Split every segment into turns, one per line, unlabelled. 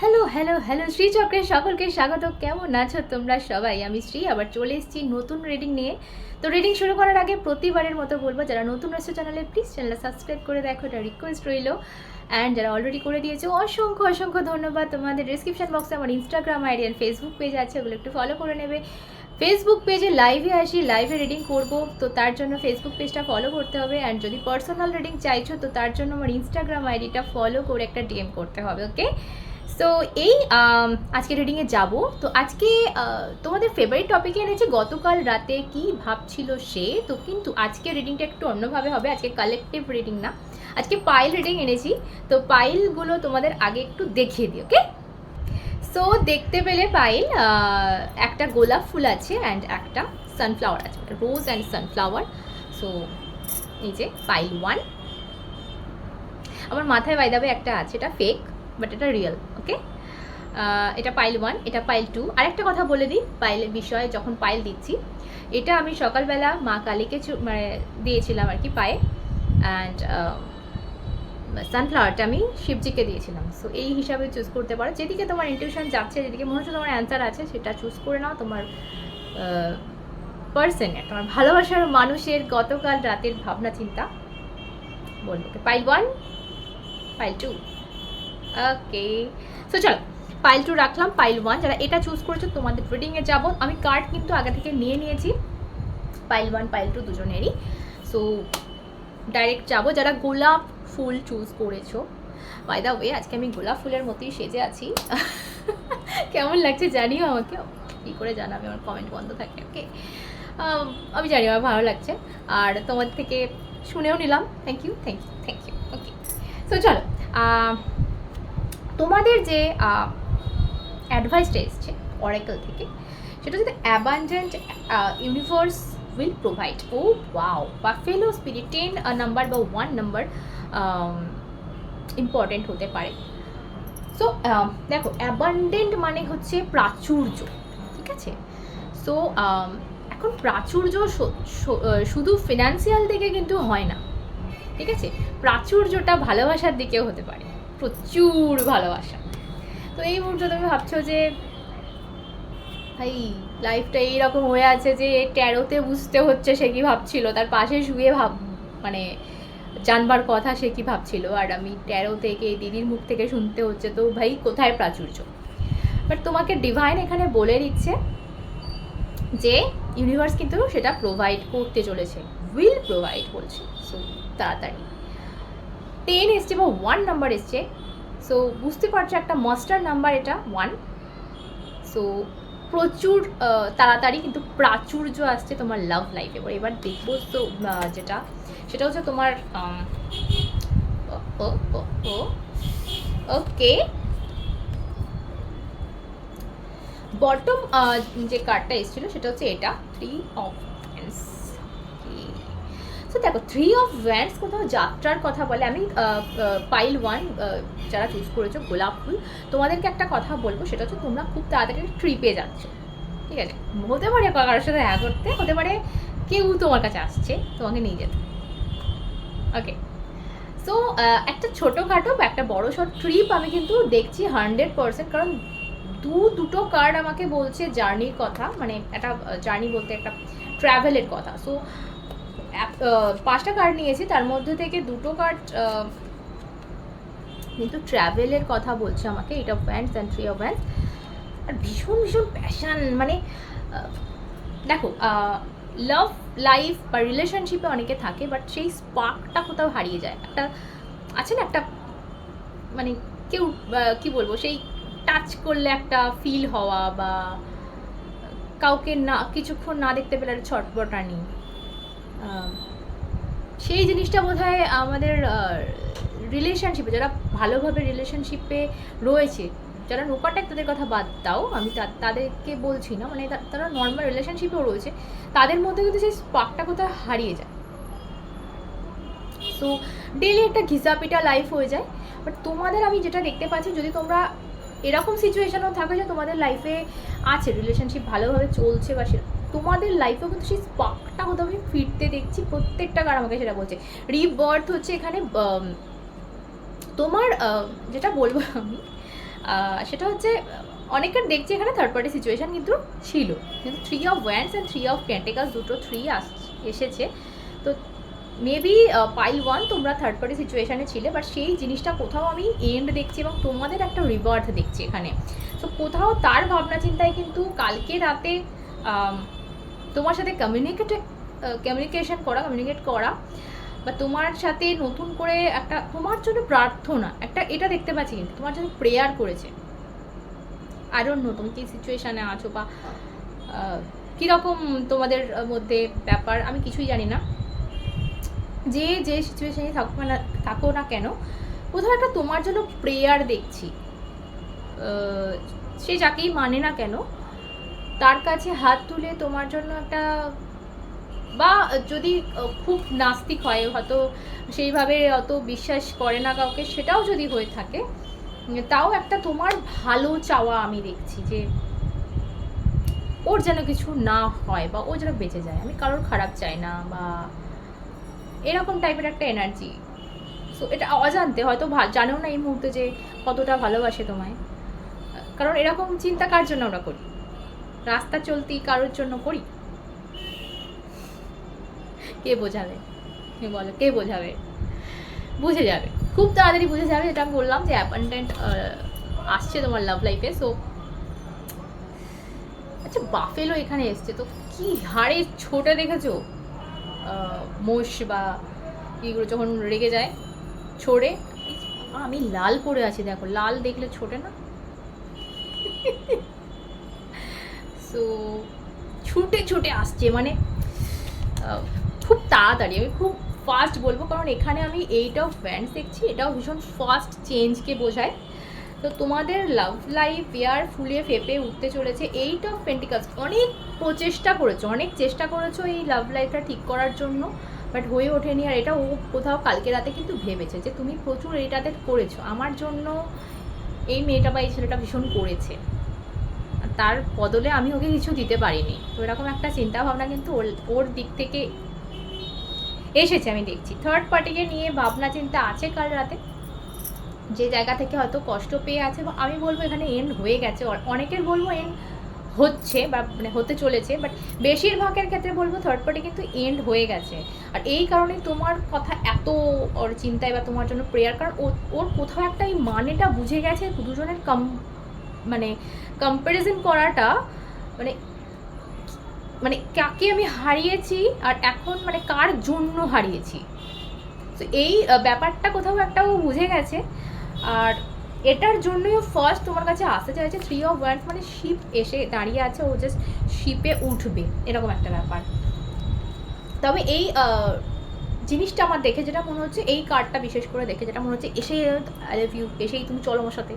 Hello hello hello Shri চক্রের সকলকে স্বাগত। কেমন আছো তোমরা সবাই? আমি শ্রী, আবার চলে এসেছি নতুন রিডিং নিয়ে। তো রিডিং শুরু করার আগে প্রতিবারের মতো বলব, যারা নতুন রয়েছে চ্যানেলে প্লিজ চ্যানেলটা সাবস্ক্রাইব করে দেখো, এটা রিকোয়েস্ট রইল। অ্যান্ড যারা অলরেডি করে দিয়েছ, অসংখ্য অসংখ্য ধন্যবাদ। তোমাদের ডিসক্রিপশন বক্সে আমার ইনস্টাগ্রাম আইডি আর ফেসবুক পেজ আছে, ওগুলো একটু ফলো করে নেবে। ফেসবুক পেজে লাইভে আসি লাইভে রিডিং করব, তো তার জন্য ফেসবুক পেজটা ফলো করতে হবে। অ্যান্ড যদি পার্সোনাল রিডিং চাইছো, তো তার জন্য আমার ইনস্টাগ্রাম আইডিটা ফলো করে একটা ডিএম করতে হবে ওকে সো এই আজকে রিডিংয়ে যাব। তো আজকে তোমাদের ফেভারিট টপিকে এনেছি, গতকাল রাতে কি ভাবছিল সে? তো কিন্তু আজকে রিডিংটা একটু অন্যভাবে হবে, আজকে কালেকটিভ রিডিং না। আজকে পাইল রিডিং এনেছি। তো পাইলগুলো তোমাদের আগে একটু দেখিয়ে দিই ওকে সো দেখতে পেলে পাইল একটা গোলাপ ফুল আছে অ্যান্ড একটা সানফ্লাওয়ার আছে রোজ অ্যান্ড সানফ্লাওয়ার সো এই যে পাইল ওয়ান আমার মাথায় বাইদাবে একটা আছে, এটা ফেক বাট এটা রিয়েল এটা পাইল ওয়ান এটা পাইল টু আরেকটা কথা বলে দিই পাইলের বিষয়ে যখন পাইল দিচ্ছি, এটা আমি সকালবেলা মা কালীকে মানে দিয়েছিলাম আর কি পায়ে। অ্যান্ড সানফ্লাওয়ারটা আমি শিবজিকে দিয়েছিলাম। সো এই হিসাবে চুজ করতে পারো। যেদিকে তোমার ইনটিউশন যাচ্ছে, যেদিকে মনে হচ্ছে তোমার অ্যান্সার আছে, সেটা চুজ করে নাও। তোমার পার্সনের তোমার ভালোবাসার মানুষের গতকাল রাতের ভাবনা চিন্তা। বলব file one file two okay so চলো। পাইল টু রাখলাম পাইল ওয়ান যারা এটা চুজ করেছ, তোমাদের রিডিংয়ে যাব। আমি কার্ড কিন্তু আগে থেকে নিয়ে নিয়েছি। পাইল ওয়ান পাইল টু দুজনেরই। সো ডাইরেক্ট যাব। যারা গোলাপ ফুল চুজ করেছ বাই দা ওয়ে আজকে আমি গোলাপ ফুলের মতোই সেজে আছি। কেমন লাগছে জানিও আমাকে? কী করে জানাবে? আমার কমেন্ট বন্ধ থাকে ওকে আমি জানি আমার ভালো লাগছে। আর তোমার থেকে শুনেও নিলাম। Thank you thank you thank you okay so চলো তোমাদের যে অ্যাডভাইসটা এসছে অরেকল থেকে, সেটা হচ্ছে অ্যাবান্ডেন্ট ইউনিভার্স উইল প্রোভাইড ও ওয়াও বা ফেলো স্পিরিট টেন নাম্বার বা ওয়ান নাম্বার ইম্পর্টেন্ট হতে পারে। সো দেখো অ্যাবান্ডেন্ট মানে হচ্ছে প্রাচুর্য, ঠিক আছে? সো এখন প্রাচুর্য শুধু ফিনান্সিয়াল দিকে কিন্তু হয় না, ঠিক আছে? প্রাচুর্যটা ভালোবাসার দিকেও হতে পারে। প্রচুর ভালোবাসা। তো এই মুহূর্তে তুমি ভাবছ যে, ভাই লাইফটা এইরকম হয়ে আছে যে ট্যারোতে বুঝতে হচ্ছে সে কি ভাবছিল, তার পাশে শুয়ে ভাব মানে জানবার কথা সে কি ভাবছিল। আর আমি ট্যারো থেকে, দিদির মুখ থেকে শুনতে হচ্ছে, তো ভাই, কোথায় প্রাচুর্য? বাট তোমাকে ডিভাইন এখানে বলে দিচ্ছে যে ইউনিভার্স কিন্তু সেটা প্রোভাইড করতে চলেছে উইল প্রোভাইড করছে। সো তাড়াতাড়ি। টেন এসছে বা ওয়ান নাম্বার এসছে সো বুঝতে পারছ একটা মাস্টার নাম্বার এটা ওয়ান সো প্রচুর তাড়াতাড়ি কিন্তু প্রাচুর্য আসছে তোমার লাভ লাইফে এবার এবার দেখব তো যেটা, সেটা হচ্ছে তোমার ওকে। বটম যে কার্ডটা এসেছিল, সেটা হচ্ছে এটা। থ্রি অফ তো দেখো থ্রি অফ ভ্যান্স কোথাও যাত্রার কথা বলে, আমি পাইল ওয়ান যারা চুজ করেছ, গোলাপ ফুল, তোমাদেরকে একটা কথা বলব, সেটা হচ্ছে তোমরা খুব তাড়াতাড়ি ট্রিপে যাচ্ছ। ঠিক আছে? হতে পারে কারোর সাথে দেখা করতে, হতে পারে কেউ তোমার কাছে আসছে, তোমাকে নিয়ে যেতে। ওকে সো একটা ছোটোখাটো বা একটা বড় সড় ট্রিপ আমি কিন্তু দেখছি হান্ড্রেড পার্সেন্ট কারণ দু, দুটো কার্ড আমাকে বলছে জার্নির কথা মানে একটা জার্নি বলতে একটা ট্রাভেলের কথা। সো পাঁচটা কার্ড নিয়েছি, তার মধ্যে থেকে দুটো কার্ড কিন্তু ট্রাভেলের কথা বলছে আমাকে eight of wands and three of wands আর ভীষণ ভীষণ প্যাশান মানে দেখো লাভ লাইফ বা রিলেশনশিপে অনেকে থাকে বাট সেই স্পার্কটা কোথাও হারিয়ে যায়। একটা, আছে না একটা মানে কেউ কি বলব, সেই টাচ করলে একটা ফিল হওয়া বা কাউকে না, কিছুক্ষণ না দেখতে পেলে ছটপটানি। সেই জিনিসটা বোধ আমাদের রিলেশনশিপে যারা ভালোভাবে রিলেশনশিপে রয়েছে, যারা নোকাটাক তাদের কথা বাদ দাও, আমি তাদেরকে বলছি না মানে তারা নর্মাল রিলেশনশিপেও রয়েছে, তাদের মধ্যে কিন্তু সেই স্পার্কটা কোথাও হারিয়ে যায়। সো ডেলি একটা ঘিসাপিটা লাইফ হয়ে যায় বাট তোমাদের আমি যেটা দেখতে পাচ্ছি, যদি তোমরা এরকম সিচুয়েশনও থাকো যে তোমাদের লাইফে আছে রিলেশনশিপ ভালোভাবে চলছে বা সে তোমাদের লাইফেও কিন্তু সেই স্পার্কটা কোথাও আমি ফিরতে দেখছি, প্রত্যেকটা কার আমাকে সেটা বলছে। রিবার্থ হচ্ছে এখানে তোমার যেটা বলব আমি সেটা হচ্ছে অনেকের দেখছি এখানে থার্ড পার্টি সিচুয়েশান কিন্তু ছিল। কিন্তু three of wands and three of pentacles দুটো থ্রি আস, এসেছে। তো মেবি পাইল ওয়ান তোমরা থার্ড পার্টি সিচুয়েশানে ছিলে বাট সেই জিনিসটা কোথাও আমি এন্ড দেখছি এবং তোমাদের একটা রিবার্থ দেখছি এখানে। তো কোথাও তার ভাবনা চিন্তায় কিন্তু কালকে রাতে তোমার সাথে কমিউনিকেট কমিউনিকেশন করা কমিউনিকেট করা, বা তোমার সাথে নতুন করে একটা, তোমার জন্য প্রার্থনা, একটা এটা দেখতে পাচ্ছি কিন্তু, তোমার জন্য প্রেয়ার করেছে। আই ডোন্ট নো তুমি কি সিচুয়েশানে আছো বা কীরকম তোমাদের মধ্যে ব্যাপার, আমি কিছুই জানি না। যে যে সিচুয়েশানে থাকো না থাকো না কেন, কোথাও একটা তোমার জন্য প্রেয়ার দেখছি। সে যাকেই মানে না কেন তার কাছে হাত তুলে তোমার জন্য একটা, বা যদি খুব নাস্তিক হয়, হয়তো সেইভাবে অত বিশ্বাস করে না কাউকে, সেটাও যদি হয়ে থাকে, তাও একটা তোমার ভালো চাওয়া আমি দেখছি যে, ওর যেন কিছু না হয় বা ও যেন বেঁচে যায়। আমি কারোর খারাপ চাই না বা এরকম টাইপের একটা এনার্জি সো এটা অজান্তে, হয়তো জানেও না এই মুহূর্তে যে কতটা ভালোবাসে তোমায়। কারণ এরকম চিন্তা কার জন্য আমরা করি? রাস্তা চলতি কারোর জন্য করি? কে বোঝাবে? কে বলো, কে বোঝাবে? বুঝে যাবে। খুব তাড়াতাড়ি বুঝে যাবে, যেটা আমি বললাম যে অ্যাপয়েন্টমেন্ট আসছে তোমার লাভ লাইফে সো আচ্ছা বাফেলো এখানে এসছে, তো কি হাড়ে ছোটে দেখেছ? মোষ বা এগুলো যখন রেগে যায়, ছোড়ে, আমি লাল পরে আছি, দেখো, লাল দেখলে ছোটে না? সো ছুটে ছুটে আসছে মানে খুব তাড়াতাড়ি। আমি খুব ফাস্ট বলব, কারণ এখানে আমি এইটাও ফ্যান্স দেখছি, এটাও ভীষণ ফাস্ট চেঞ্জকে বোঝায়। তো তোমাদের লাভ লাইফ ইয়ার ফুলে ফেপে উঠতে চলেছে এইট অফ পেন্টিকালস অনেক প্রচেষ্টা করেছ, অনেক চেষ্টা করেছ এই লাভ লাইফটা ঠিক করার জন্য বাট হয়ে ওঠেনি, আর এটা ও কোথাও কালকে রাতে কিন্তু ভেবেছে যে তুমি প্রচুর এইটাতে করেছ। আমার জন্য এই মেয়েটা বা এই ছেলেটা ভীষণ করেছে। তার বদলে আমি ওকে কিছু দিতে পারিনি। তো এরকম একটা চিন্তা ভাবনা কিন্তু ওর দিক থেকে এসেছে আমি দেখছি। থার্ড পার্টিকে নিয়ে ভাবনা চিন্তা আছে কাল রাতে? যে জায়গা থেকে হয়তো কষ্ট পেয়ে আছে বা আমি বলব এখানে এন্ড হয়ে গেছে। অনেকের বলব এন্ড হচ্ছে বা মানে হতে চলেছে বাট বেশিরভাগের ক্ষেত্রে বলব থার্ড পার্টি কিন্তু এন্ড হয়ে গেছে। আর এই কারণে তোমার কথা এত ওর চিন্তায় বা তোমার জন্য প্রেয়ার কারণ ওর কোথাও একটা এই মানেটা বুঝে গেছে, দুজনের কম মানে কম্প্যারিজন করাটা মানে মানে কাকে আমি হারিয়েছি আর এখন মানে কার জন্য হারিয়েছি। তো এই ব্যাপারটা কোথাও একটা ও বুঝে গেছে। আর এটার জন্যই ফার্স্ট তোমার কাছে আসতে চাইছে থ্রি অফ ওয়ান্স মানে শিপ এসে দাঁড়িয়ে আছে, ও জাস্ট শিপে উঠবে, এরকম একটা ব্যাপার। তবে এই জিনিসটা আমার দেখে যেটা মনে হচ্ছে, এই কার্ডটা বিশেষ করে দেখে যেটা মনে হচ্ছে এসে আই লাভ ইউ এসেই তুমি চলো আমার সাথে।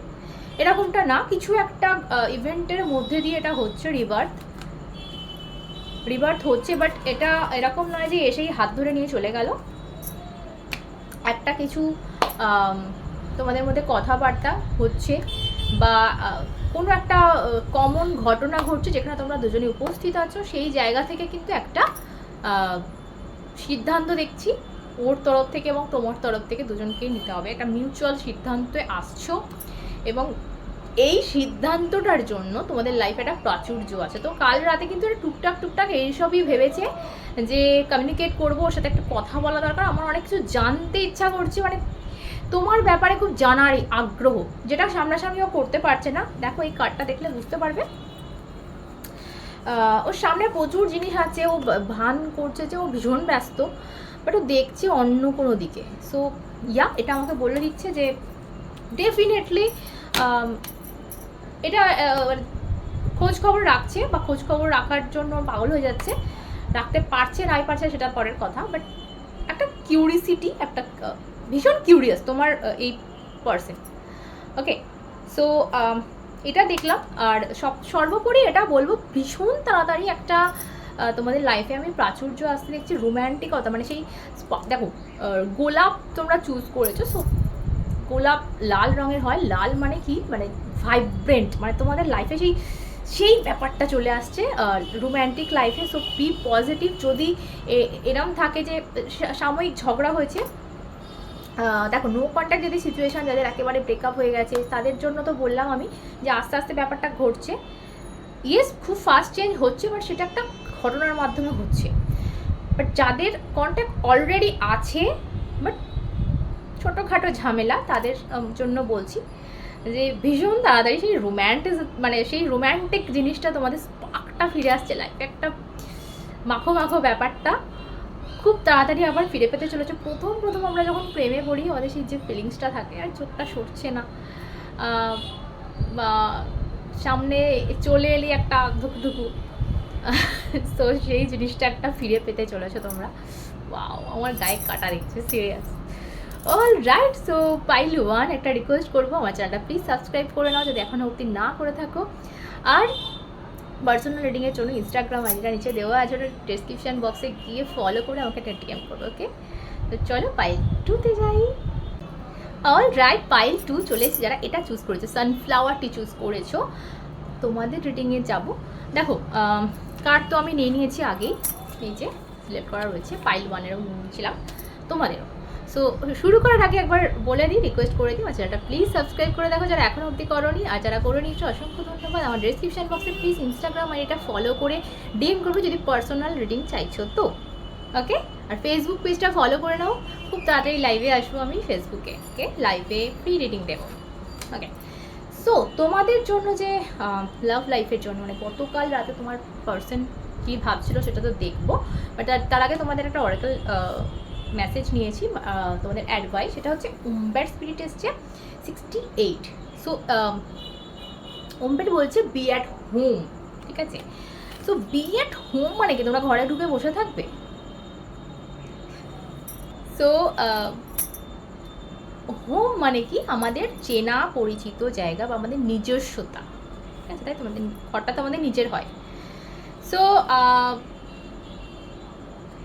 এরকমটা না, কিছু একটা ইভেন্টের মধ্যে দিয়ে এটা হচ্ছে রিবার্থ রিবার্থ হচ্ছে বাট এটা এরকম নয় যে এসেই হাত ধরে নিয়ে চলে গেল। একটা কিছু তোমাদের মধ্যে কথাবার্তা হচ্ছে, বা কোনো একটা কমন ঘটনা ঘটছে যেখানে তোমরা দুজনে উপস্থিত আছো, সেই জায়গা থেকে কিন্তু একটা সিদ্ধান্ত দেখছি, ওর তরফ থেকে এবং তোমার তরফ থেকে দুজনকেই নিতে হবে। একটা মিউচুয়াল সিদ্ধান্তে আসছো এবং এই সিদ্ধান্তটার জন্য তোমাদের লাইফে একটা প্রাচুর্য আছে। তো কাল রাতে কিন্তু এটা টুকটাক টুকটাক এইসবই ভেবেছে যে কমিউনিকেট করব, ওর সাথে একটা কথা বলা দরকার। আমার অনেক কিছু জানতে ইচ্ছা করছে মানে তোমার ব্যাপারে খুব জানার আগ্রহ, যেটা সামনাসামনিও করতে পারছে না। দেখো এই কার্ডটা দেখলে বুঝতে পারবে। ওর সামনে প্রচুর জিনিস আছে ও ভান করছে যে ও ভীষণ ব্যস্ত বাট ও দেখছে অন্য কোনো দিকে। সো ইয়া এটা আমাকে বলে দিচ্ছে যে ডেফিনেটলি এটা আহ, খোঁজ খবর রাখছে বা খোঁজ খবর রাখার জন্য পাগল হয়ে যাচ্ছে। রাখতে পারছে নাই পারছে সেটা পরের কথা বাট একটা কিউরিসিটি একটা ভীষণ কিউরিয়াস তোমার এই পার্সন ওকে সো এটা দেখলাম। আর সব, সর্বোপরি এটা বলব, ভীষণ তাড়াতাড়ি একটা তোমাদের লাইফে আমি প্রাচুর্য আসতে দেখছি রোম্যান্টিকতা মানে সেই দেখো গোলাপ তোমরা চুজ করেছ সো গোলাপ লাল রঙের হয়, লাল মানে কি? মানে ভাইব্রেন্ট মানে তোমাদের লাইফে সেই সেই ব্যাপারটা চলে আসছে রোম্যান্টিক লাইফে সো বি পজিটিভ যদি এরম থাকে যে সাময়িক ঝগড়া হয়েছে দেখো নো কন্ট্যাক্ট যদি সিচুয়েশন যাদের একেবারে ব্রেকআপ হয়ে গেছে, তাদের জন্য তো বললাম আমি যে আস্তে আস্তে ব্যাপারটা ঘটছে। ইয়েস খুব ফাস্ট চেঞ্জ হচ্ছে বাট সেটা একটা ঘটনার মাধ্যমে হচ্ছে। বাট যাদের কন্ট্যাক্ট অলরেডি আছে বাট ছোটোখাটো ঝামেলা, তাদের জন্য বলছি যে ভীষণ তাড়াতাড়ি সেই রোম্যান্টিক মানে সেই রোম্যান্টিক জিনিসটা তোমাদের স্পার্কটা ফিরে আসছে লাইফে একটা মাখো মাখো ব্যাপারটা। খুব তাড়াতাড়ি আবার ফিরে পেতে চলেছে। প্রথম প্রথম আমরা যখন প্রেমে পড়ি, আমাদের সেই যে ফিলিংসটা থাকে, আর চোখটা সরছে না। বা সামনে চলে এলি একটা ধুকধুকু। তো সেই জিনিসটা একটা ফিরে পেতে চলেছো তোমরা। ওয়াও আমার গায়ে কাটা দিচ্ছে সিরিয়াস অল রাইট সো পাইল ওয়ান একটা রিকোয়েস্ট করব। আমার চ্যানেলটা প্লিজ সাবস্ক্রাইব করে নাও, যদি এখনও অবধি না করে থাকো। আর পার্সোনাল রিডিংয়ের জন্য ইনস্টাগ্রাম আইডিটা নিচে দেওয়া আছে, ওটা ডিসক্রিপশান বক্সে গিয়ে ফলো করে আমাকে একটা করো ওকে তো চলো পাইল টুতে যাই। অল রাইট পাইল টু চলে এসেছে, যারা এটা চুজ করেছ সানফ্লাওয়ারটি চুজ করেছ, তোমাদের রিডিংয়ে যাব। দেখো কার্ড তো আমি নিয়ে নিয়েছি আগেই, এই যে সিলেক্ট করা রয়েছে পাইল ওয়ানেরও নিয়েছিলাম, তোমাদেরও। সো শুরু করার আগে একবার বলে দিই রিকোয়েস্ট করে দিই, আমার চ্যানেলটা প্লিজ সাবস্ক্রাইব করে দেখো, যারা এখনও অবধি করোনি, আর যারা করে নিয়েছো অসংখ্য ধন্যবাদ। আমার ডিসক্রিপশন বক্সে প্লিজ ইনস্টাগ্রাম আর এটা ফলো করে ডিএম করবে যদি পার্সোনাল রিডিং চাইছো তো। ওকে আর ফেসবুক পেজটা ফলো করে নাও। খুব তাড়াতাড়ি লাইভে আসব আমি ফেসবুকে ওকে লাইভে ফ্রি রিডিং দেবো। ওকে সো তোমাদের জন্য যে লাভ লাইফের জন্য মানে গতকাল রাতে তোমার পার্সন কী ভাবছিল সেটা তো দেখব। বাট তার আগে তোমাদের একটা অরাকল মেসেজ নিয়েছি তোমাদের অ্যাডভাইস সেটা হচ্ছে উম্বের স্পিরিট এসছে সিক্সটি এইট সো উম্বের বলছে বি অ্যাট হোম ঠিক আছে? সো বি অ্যাট হোম মানে কি? তোমরা ঘরে ঢুকে বসে থাকবে? সো হোম মানে কি? আমাদের চেনা পরিচিত জায়গা বা আমাদের নিজস্বতা। ঠিক আছে? তাই তোমাদের, ঘরটা তো আমাদের নিজের হয়। সো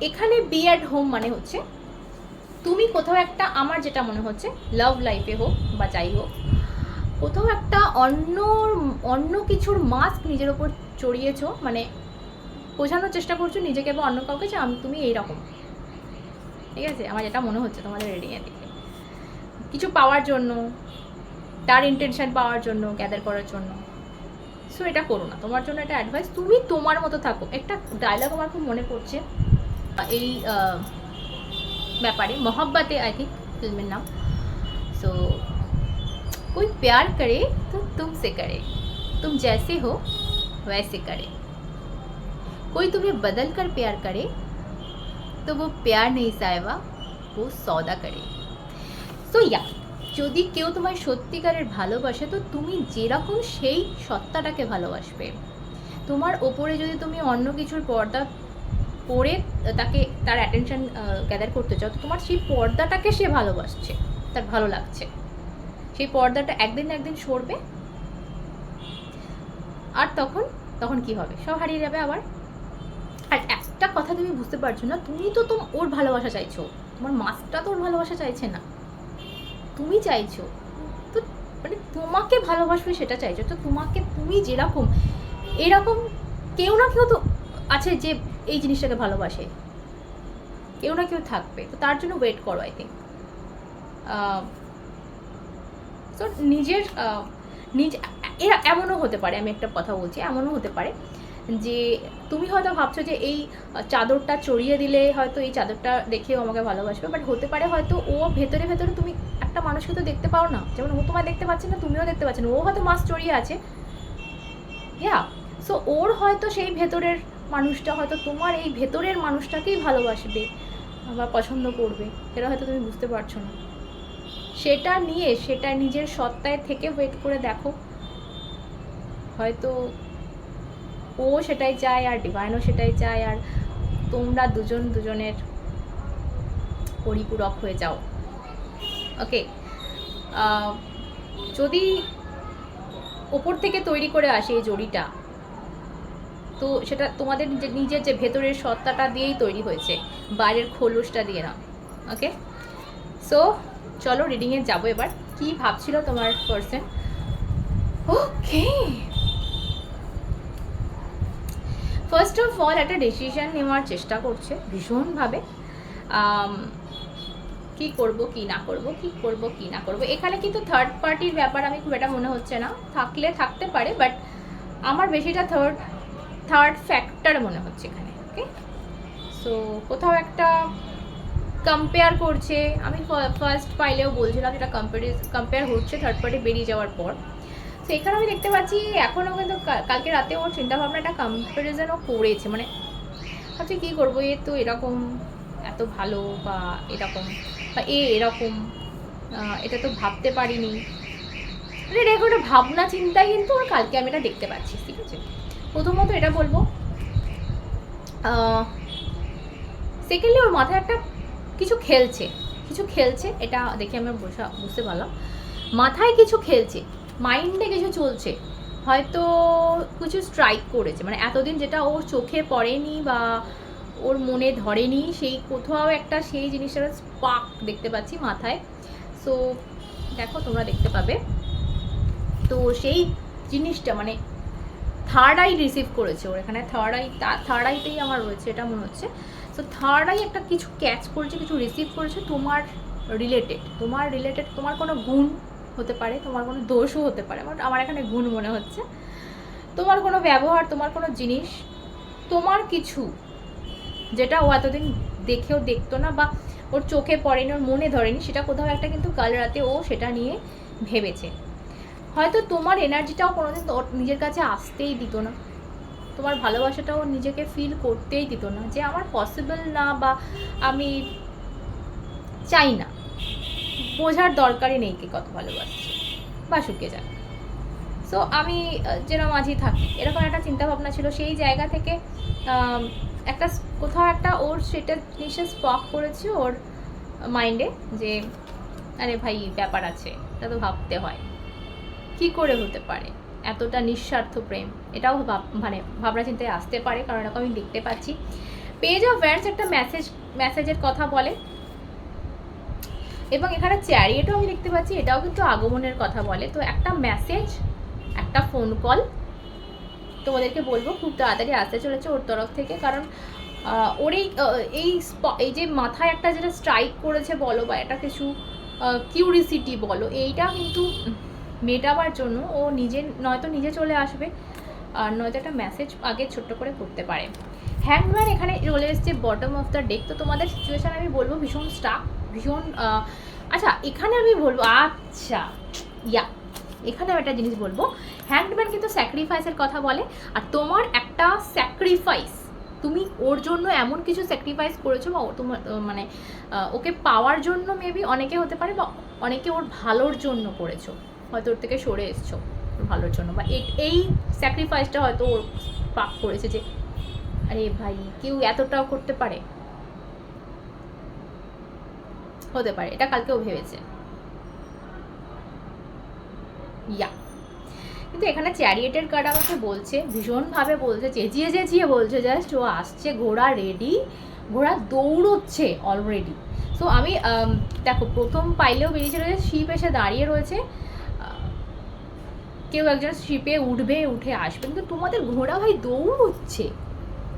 এখানে বি অ্যাট হোম মানে হচ্ছে তুমি কোথাও একটা আমার যেটা মনে হচ্ছে লাভ লাইফে হোক বা যাই হোক, কোথাও একটা অন্য অন্য কিছুর মাস্ক নিজের ওপর চড়িয়েছো মানে বোঝানোর চেষ্টা করছ নিজেকে বা অন্য কাউকে যে আমি, তুমি এইরকম। ঠিক আছে? আমার যেটা মনে হচ্ছে তোমাদের রেডিংয়ে দেখে কিছু পাওয়ার জন্য, তার ইন্টেনশন পাওয়ার জন্য গ্যাদার করার জন্য। সো এটা করো না। তোমার জন্য একটা অ্যাডভাইস তুমি তোমার মতো থাকো। একটা ডায়লগ আমার খুব মনে পড়ছে। এই ব্যাপারে মোহব্বতে आई थिंक फिल्म नाम सो कोई प्यार करे तो तुमसे करे तुम जैसे हो वैसे करे कोई तुम्हें बदल कर प्यार करे तो वो प्यार नहीं सायवा वो सौदा करे সো ইয়া যদি কেউ তোমার সত্যিকারের ভালোবাসে তো তুমি যেরকম সেই সত্তাটাকে ভালোবাসবে তোমার ওপরে যদি তুমি অন্য কিছুর পর্দা পরে তাকে, তার অ্যাটেনশন গ্যাদার করতে চাও, তো তোমার সেই পর্দাটাকে সে ভালোবাসছে, তার ভালো লাগছে। সেই পর্দাটা একদিন একদিন সরবে। আর তখন তখন কি হবে? সব হারিয়ে যাবে আবার। আর একটা কথা তুমি বুঝতে পারছ না, তুমি তো তো ওর ভালোবাসা চাইছো। তোমার মাস্কটা তো ওর ভালোবাসা চাইছে না। তুমি চাইছো। তো মানে তোমাকে ভালোবাসবে সেটা চাইছো। তো তোমাকে তুমি যেরকম, এরকম কেউ না কেউ তো আছে যে এই জিনিসটাকে ভালোবাসে। কেউ না কেউ থাকবে। তো তার জন্য ওয়েট করো আই থিঙ্ক তো নিজের নিজ এরা এমনও হতে পারে, আমি একটা কথা বলছি, এমনও হতে পারে যে তুমি হয়তো ভাবছ যে এই চাদরটা চড়িয়ে দিলে হয়তো এই চাদরটা দেখেও আমাকে ভালোবাসবে বাট হতে পারে হয়তো ও ভেতরে ভেতরে তুমি একটা মানুষকে তো দেখতে পাও না। যেমন ও তোমায় দেখতে পাচ্ছে না, তুমিও দেখতে পাচ্ছ না। ও হয়তো মাছ চড়িয়ে আছে। ইয়া সো ওর হয়তো সেই ভেতরের মানুষটা হয়তো তোমার এই ভেতরের মানুষটাকেই ভালোবাসবে বা পছন্দ করবে, সেটা হয়তো তুমি বুঝতে পারছ না। সেটা নিয়ে, সেটা নিজের সত্তায় থেকে ওয়েট করে দেখো। হয়তো ও সেটাই চায় আর ডিভাইনও সেটাই চায় আর তোমরা দুজন দুজনের পরিপূরক হয়ে যাও। ওকে যদি ওপর থেকে তৈরি করে আসে এই জড়িটা তো সেটা তোমাদের নিজে- নিজের যে ভেতরের সত্তাটা দিয়েই তৈরি হয়েছে বাইরের খোলসটা দিয়ে না ওকে সো চলো রিডিংয়ে যাব এবার। কি ভাবছিল তোমার person okay first of all একটা ডিসিশন নেওয়ার চেষ্টা করছে ভীষণভাবে। আম, কি করব কি না করব কি করব কি না করব? এখানে কিন্তু থার্ড পার্টির ব্যাপার আমি খুব একটা মনে হচ্ছে না। থাকলে থাকতে পারে বাট আমার বেশিটা থার্ড থার্ড ফ্যাক্টর মনে হচ্ছে এখানে ওকে সো কোথাও একটা কম্পেয়ার করছে, আমি ফার্স্ট ফাইলেও বলছিলাম যেটা কম্পেয়ার কম্পেয়ার হচ্ছে থার্ড পার্টি বেরিয়ে যাওয়ার পর। তো এখানে আমি দেখতে পাচ্ছি, এখনও কিন্তু কালকে রাতে ওর চিন্তাভাবনাটা কম্পারিজনও করেছে মানে ভাবছি কী করব, এ তো এরকম এত ভালো বা এরকম, বা এ এরকম এটা তো ভাবতে পারিনি। মানে এটা একটা ভাবনা চিন্তায় কিন্তু ওর কালকে আমি এটা দেখতে পাচ্ছি, ঠিক আছে? প্রথমত এটা বলব সেকেন্ডলি ওর মাথায় একটা কিছু খেলছে কিছু খেলছে, এটা দেখে আমি বোঝা, বুঝতে পারলাম। মাথায় কিছু খেলছে মাইন্ডে কিছু চলছে, হয়তো কিছু স্ট্রাইক করেছে মানে এতদিন যেটা ওর চোখে পড়েনি বা ওর মনে ধরেনি, সেই কোথাও একটা সেই জিনিসটার স্পার্ক দেখতে পাচ্ছি মাথায়। সো দেখো তোমরা দেখতে পাবে, তো সেই জিনিসটা মানে থার্ড আই রিসিভ করেছে ওর। এখানে থার্ড আই থার্ড আইতেই আমার রয়েছে, এটা মনে হচ্ছে। সো থার্ড আই একটা কিছু ক্যাচ করেছে, কিছু রিসিভ করেছে তোমার রিলেটেড তোমার রিলেটেড তোমার কোনো গুণ হতে পারে, তোমার কোনো দোষও হতে পারে বাট আমার এখানে গুণ মনে হচ্ছে। তোমার কোনো ব্যবহার, তোমার কোনো জিনিস, তোমার কিছু যেটা ও এতদিন দেখেও দেখতো না বা ওর চোখে পড়েনি, ওর মনে ধরেনি, সেটা কোথাও একটা কিন্তু কাল রাতে ও সেটা নিয়ে ভেবেছে। হয়তো তোমার এনার্জিটাও কোনোদিন তোর নিজের কাছে আসতেই দিত না। তোমার ভালোবাসাটাও নিজেকে ফিল করতেই দিত না যে আমার পসিবল না বা আমি চাই না। বোঝার দরকারই নেই কে কত ভালোবাসছে বা শুকে যাক। সো আমি যেরকম আজই থাকি, এরকম একটা চিন্তা ভাবনা ছিল সেই জায়গা থেকে একটা কোথাও একটা ওর সেটা জিনিসটা স্পক করেছে ওর মাইন্ডে যে, আরে ভাই, ব্যাপার আছে। এটা তো ভাবতে হয়। কি করে হতে পারে? এতটা নিঃস্বার্থ প্রেম। এটাও মানে ভাবনা চিন্তায় আসতে পারে, কারণ এরকম আমি দেখতে পাচ্ছি। পেজ অফ ভ্যান্স একটা মেসেজ মেসেজের কথা বলে। এবং এখানে চ্যারিয়েটও আমি দেখতে পাচ্ছি, এটাও কিন্তু আগমনের কথা বলে। তো একটা মেসেজ একটা ফোন কল তোমাদেরকে বলব, খুব তাড়াতাড়ি আসতে চলেছে ওর তরফ থেকে। কারণ ওর এই এই এই যে মাথায় একটা যেটা স্ট্রাইক করেছে বলো বা একটা কিছু কিউরিসিটি বলো, এইটা কিন্তু মেটাবার জন্য ও নিজে, নয়তো নিজে চলে আসবে, আর নয়তো একটা মেসেজ আগে ছোট্ট করে করতে পারে। হ্যাংম্যান এখানে চলে এসছে বটম অফ দ্য ডেক তো তোমাদের সিচুয়েশান আমি বলব ভীষণ স্টাক ভীষণ আচ্ছা এখানে আমি বলব আচ্ছা ইয়া এখানে আমি একটা জিনিস বলব। হ্যান্ডম্যান কিন্তু স্যাক্রিফাইসের কথা বলে, আর তোমার একটা স্যাক্রিফাইস তুমি ওর জন্য এমন কিছু স্যাক্রিফাইস করেছ বা তোমার মানে ওকে পাওয়ার জন্য মেবি অনেকে হতে পারে বা অনেকে ওর ভালোর জন্য করেছ। হয়তো ওর থেকে সরে এসছো ভালোর জন্য। বা এই- স্যাক্রিফাইসটা হয়তো ওর পাক করেছে যে, আরে ভাই, কেউ এতটাও করতে পারে? হতে পারে, এটা কালকেও ভেবেছে। ইয়া। কিন্তু এখানে চ্যারিয়েটের কার্ড আমাকে বলছে, ভীষণভাবে বলছে, চেঁচিয়ে চেঁচিয়ে বলছে, জাস্ট ও আসছে, ঘোড়া রেডি ঘোড়া দৌড়চ্ছে অলরেডি তো আমি দেখো, প্রথম পাইলেও বেরিয়েছে রয়েছে শিপ এসে দাঁড়িয়ে রয়েছে। কেউ একজন শিপে উঠবে, উঠে আসবে। কিন্তু তোমাদের ঘোড়া ভাই দৌড় হচ্ছে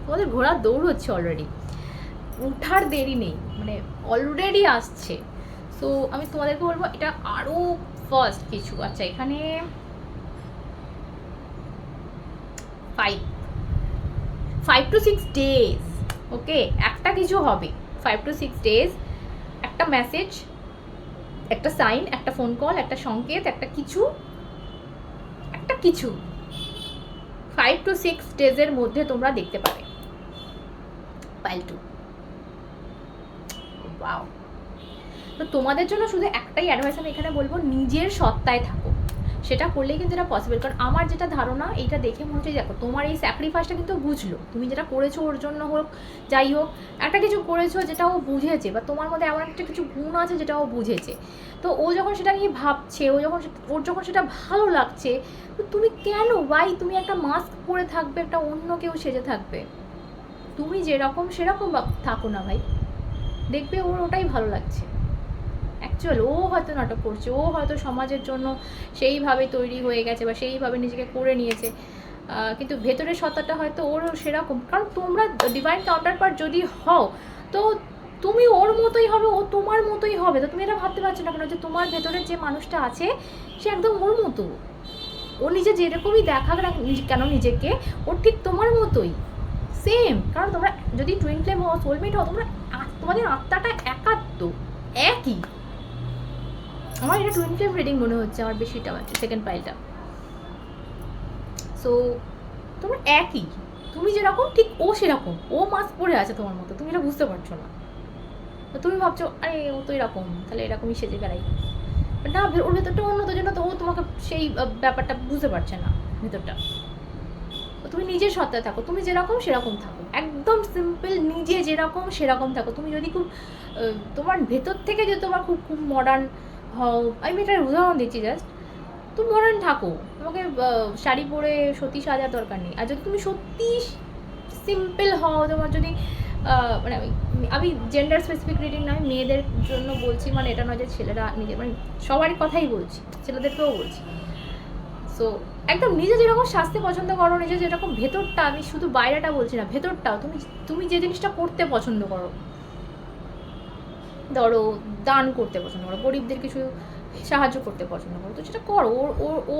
তোমাদের ঘোড়া দৌড় হচ্ছে অলরেডি উঠার দেরি নেই মানে অলরেডি আসছে। সো আমি তোমাদেরকে বলব, এটা আরও ফার্স্ট কিছু। আচ্ছা এখানে five five two six days okay একটা কিছু হবে। ফাইভ টু সিক্স ডেজ একটা মেসেজ একটা সাইন একটা ফোন কল একটা সংকেত, একটা কিছু কিছু ফাইভ টু সিক্স ডেজের মধ্যে তোমরা দেখতে পাবে। পাইল টু ওয়াও তো তোমাদের জন্য শুধু একটাই অ্যাডভাইস আমি এখানে বলব, নিজের সত্তায় থাকো। সেটা করলেই কিন্তু এটা পসিবল কারণ আমার যেটা ধারণা, এইটা দেখে মনে হচ্ছে দেখো, তোমার এই স্যাক্রিফাইসটা কিন্তু বুঝলো। তুমি যেটা করেছ ওর জন্য হোক, যাই হোক, একটা কিছু করেছ যেটা ও বুঝেছে বা তোমার মধ্যে এমন একটা কিছু গুণ আছে যেটা ও বুঝেছে। তো ও যখন সেটা নিয়ে ভাবছে, ও যখন ওর যখন সেটা ভালো লাগছে, তো তুমি কেন? ভাই তুমি একটা মাস্ক পরে থাকবে, একটা অন্য কেউ সেজে থাকবে। তুমি যেরকম সেরকম থাকো না ভাই। দেখবে ওর ওটাই ভালো লাগছে। অ্যাকচুয়াল ও হয়তো নাটক করছে, ও হয়তো সমাজের জন্য সেইভাবে তৈরি হয়ে গেছে বা সেইভাবে নিজেকে করে নিয়েছে। কিন্তু ভেতরের সত্তাটা হয়তো ওর সেরকম। কারণ তোমরা ডিভাইন কাউন্টার পার্ট যদি হও, তো তুমি ওর মতোই হবে, ও তোমার মতোই হবে। তো তুমি এটা ভাবতে পারছ না কেন যে তোমার ভেতরে যে মানুষটা আছে, সে একদম ওর মতো। ও নিজে যেরকমই নিজ- কেন নিজেকে ও ঠিক তোমার মতোই। সেম কারণ তোমরা যদি টুইন ফ্লেম হও সোলমেট হও, তোমরা তোমাদের আত্মাটা একাত্ম, একই। আমার এটা টুইন ফ্লেম রিডিং মনে হচ্ছে, আমার বেশিটা আছে সেকেন্ড পাইলটা সো তোমরা একই, তুমি যেরকম, ঠিক ও সেরকম, ও মাস্ক পরে আছে তোমার মতো, তুমি এটা বুঝতে পারছ না। তো তুমি ভাবছ, আরে, ও তো এরকম, তাহলে এরকমই সেজে বেড়াই। না ওর ভেতরটা অন্য জন্য তো ও তোমাকে সেই ব্যাপারটা বুঝতে পারছে না, ভেতরটা। তুমি নিজের সত্তায় থাকো, তুমি যেরকম সেরকম থাকো। একদম সিম্পল নিজে যেরকম সেরকম থাকো। তুমি যদি খুব তোমার ভেতর থেকে যে তোমার খুব খুব মডার্ন আমি এটার উদাহরণ দিচ্ছি জাস্ট তুমি মডার্ন থাকো, তোমাকে শাড়ি পরে সত্যি সাজার দরকার নেই। আর যদি তুমি সত্যি সিম্পল হও, তোমার যদি মানে আমি আমি জেন্ডার স্পেসিফিক রিডিং নয়, মেয়েদের জন্য বলছি মানে এটা নয় যে ছেলেরা নিজের মানে সবারই কথাই বলছি, ছেলেদেরকেও বলছি। সো একদম নিজে যেরকম স্বাস্থ্য পছন্দ করো, নিজে যেরকম ভেতরটা, আমি শুধু বাইরেটা বলছি না, ভেতরটাও, তুমি তুমি যে জিনিসটা করতে পছন্দ করো ধরো দান করতে পছন্দ করো গরিবদের কিছু সাহায্য করতে পছন্দ করো। তো সেটা করো, ওর ওর, ও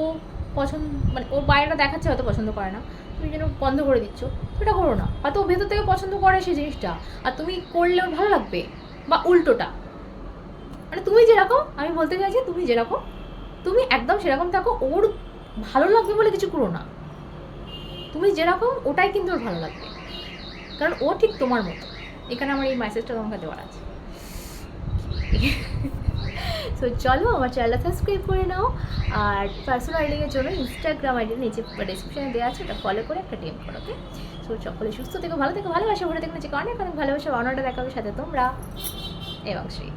পছন্দ মানে ওর বাইরেটা দেখাচ্ছে হয়তো পছন্দ করে না। তুমি যেন বন্ধ করে দিচ্ছ সেটা করো না। হয়তো ও ভেতর থেকে পছন্দ করে সেই জিনিসটা, আর তুমি করলে ওর ভালো লাগবে, বা উল্টোটা। মানে তুমি যেরকম, আমি বলতে চাইছি তুমি যেরকম, তুমি একদম সেরকম থাকো, ওর ভালো লাগবে বলে কিছু করো না। তুমি যেরকম, ওটাই কিন্তু ওর ভালো লাগবে। কারণ ও ঠিক তোমার মতো। এখানে আমার এই মেসেজটা তোমাকে দেওয়ার আছে। সো চলো, আমার চ্যানেলটা সাবস্ক্রাইব করে নাও। আর পার্সোনাল আইডিংয়ের জন্য ইনস্টাগ্রাম আইডি নিচে ডিসক্রিপশানে দেওয়া আছে, ওটা ফলো করে একটা টিম করো ওকে সো সকলে সুস্থ থেকো, ভালো থেকো, ভালোবাসা ভরে থেকে, নিজেকে অনেক অনেক ভালোবাসা অনারটা দেখাবে সাথে তোমরা। এবং শ্রী